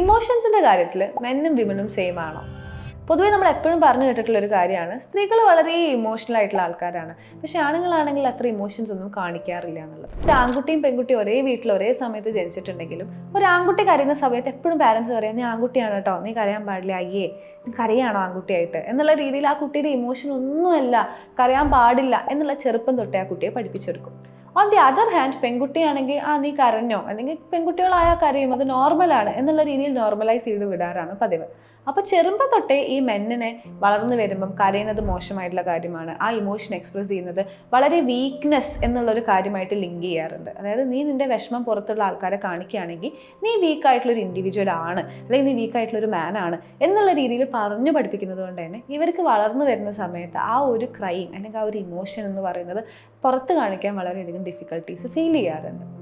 ഇമോഷൻസിന്റെ കാര്യത്തിൽ മെന്നും വിമനും സെയിം ആണോ? പൊതുവേ നമ്മൾ എപ്പോഴും പറഞ്ഞു കേട്ടിട്ടുള്ള ഒരു കാര്യമാണ് സ്ത്രീകൾ വളരെ ഇമോഷണൽ ആയിട്ടുള്ള ആൾക്കാരാണ്. പക്ഷെ ആണുങ്ങളാണെങ്കിൽ അത്ര ഇമോഷൻസ് ഒന്നും കാണിക്കാറില്ല എന്നുള്ളത്. ആൺകുട്ടിയും പെൺകുട്ടിയും ഒരേ വീട്ടിൽ ഒരേ സമയത്ത് ജനിച്ചിട്ടുണ്ടെങ്കിലും ഒരു ആൺകുട്ടി കരയുന്ന സമയത്ത് എപ്പോഴും പാരൻസ് പറയാം നീ ആൺകുട്ടിയാണ് കേട്ടോ നീ കരയാൻ പാടില്ല അയ്യേ നീ കരയാണോ ആൺകുട്ടിയായിട്ട്? എന്നുള്ള രീതിയിൽ ആ കുട്ടിയുടെ ഇമോഷൻ ഒന്നുമല്ല കരയാൻ പാടില്ല എന്നുള്ള ചെറുപ്പം തൊട്ടേ ആ കുട്ടിയെ പഠിപ്പിച്ചെടുക്കും. ഓൺ ദി അതർ ഹാൻഡ് പെൺകുട്ടിയാണെങ്കിൽ ആ നീ കരഞ്ഞോ? അല്ലെങ്കിൽ പെൺകുട്ടികളായാൽ കരയും അത് നോർമലാണ് എന്നുള്ള രീതിയിൽ നോർമലൈസ് ചെയ്ത് വിടാറാണ് പതിവ്. അപ്പോൾ ചെറുപ്പം തൊട്ടേ ഈ മെന്നിനെ വളർന്നു വരുമ്പം കരയുന്നത് മോശമായിട്ടുള്ള കാര്യമാണ്. ആ ഇമോഷൻ എക്സ്പ്രസ് ചെയ്യുന്നത് വളരെ വീക്ക്നെസ് എന്നുള്ളൊരു കാര്യമായിട്ട് ലിങ്ക് ചെയ്യാറുണ്ട്. അതായത് നീ നിന്റെ വിഷമം പുറത്തുള്ള ആൾക്കാരെ കാണിക്കുകയാണെങ്കിൽ നീ വീക്ക് ആയിട്ടുള്ള ഒരു ഇൻഡിവിജ്വൽ ആണ് അല്ലെങ്കിൽ നീ വീക്ക് ആയിട്ടുള്ള ഒരു മാൻ ആണ് എന്നുള്ള രീതിയിൽ പറഞ്ഞു പഠിപ്പിക്കുന്നത് കൊണ്ട് തന്നെ ഇവർക്ക് വളർന്നു വരുന്ന സമയത്ത് ആ ഒരു ക്രൈം അല്ലെങ്കിൽ ആ ഒരു ഇമോഷൻ എന്ന് പറയുന്നത് പുറത്ത് കാണിക്കാൻ വളരെയധികം ഡിഫിക്കൽട്ടീസ് ഫീൽ ചെയ്യാറുണ്ട്